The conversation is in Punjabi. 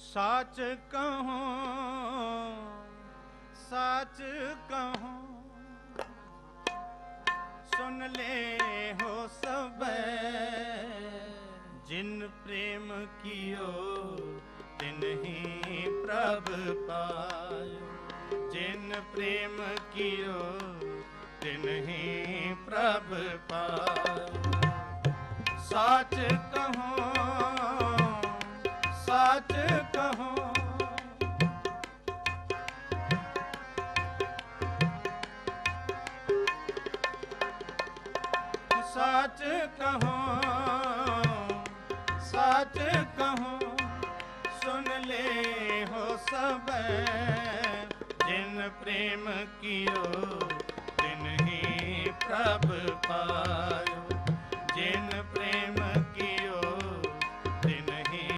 ਸਾਚ ਕਹੋ ਸਾਚ ਕਹੋ। ਸੁਨ ਲੈ ਹੋ ਸਬੈ ਜਿਨ ਪ੍ਰੇਮ ਕੀਓ, ਤਿਨ ਹੀ ਪ੍ਰਭ ਪਾਇਓ। ਜਿਨ ਪ੍ਰੇਮ ਕੀਓ, ਤਿਨ ਹੀ ਪ੍ਰਭ ਪਾਇਓ। ਸਾਚ ਕਹੋ ਸਾਚ ਕਹੋ। ਸਾਚ ਕਹੋ ਸਾਚ ਕਹੋ ਸੁਨ ਲੈ ਹੋ ਸਬੈ ਜਿਨ ਪ੍ਰੇਮ ਕੀਓ, ਤਿਨ ਹੀ ਪ੍ਰਭ ਪਾਇਓ